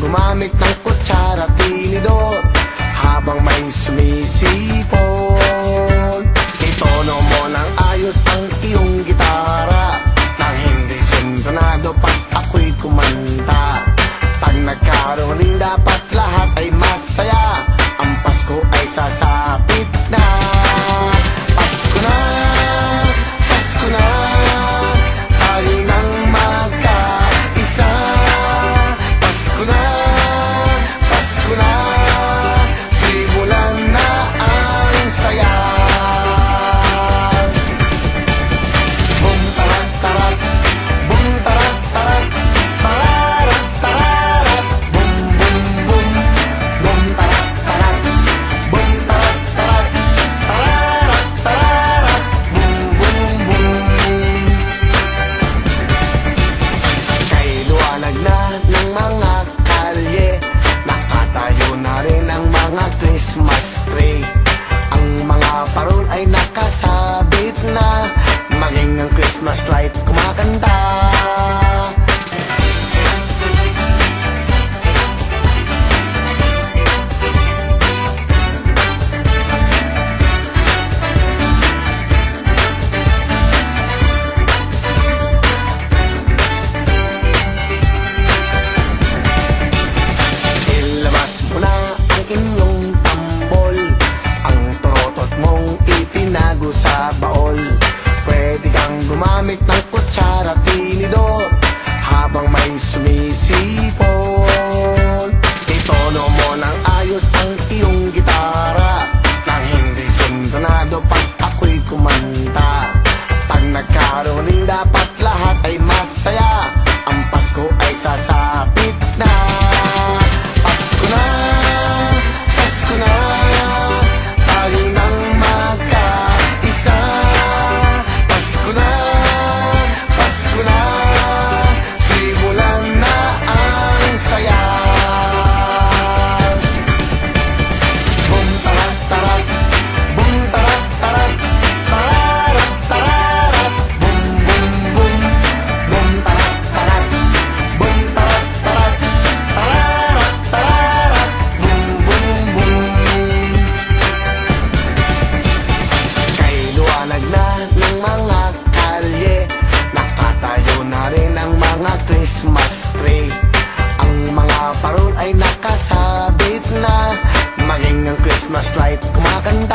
gumamit ng kutsara tinidor Habang may sumisipon. Itono mo ng ayos ang iyong gitara Nang hindi sintonado pag ako'y kumanta. Pag nagkaroon rin dapat lahat ay masaya Ang Pasko ay sasaya Christmas tree. Ang mga parol ay nakasabit na. Maging ang Christmas light kumakanta. Gumamit ng kutsara tinidor Habang may sumisipol Itono mo ng ayos ang iyong gitara Nang hindi sintonado pag ako'y kumanta. Pag nagkaroon dapat lahat ay masaya mga Christmas tree Ang mga parol ay nakasabit na. Maging ang Christmas light kumakanta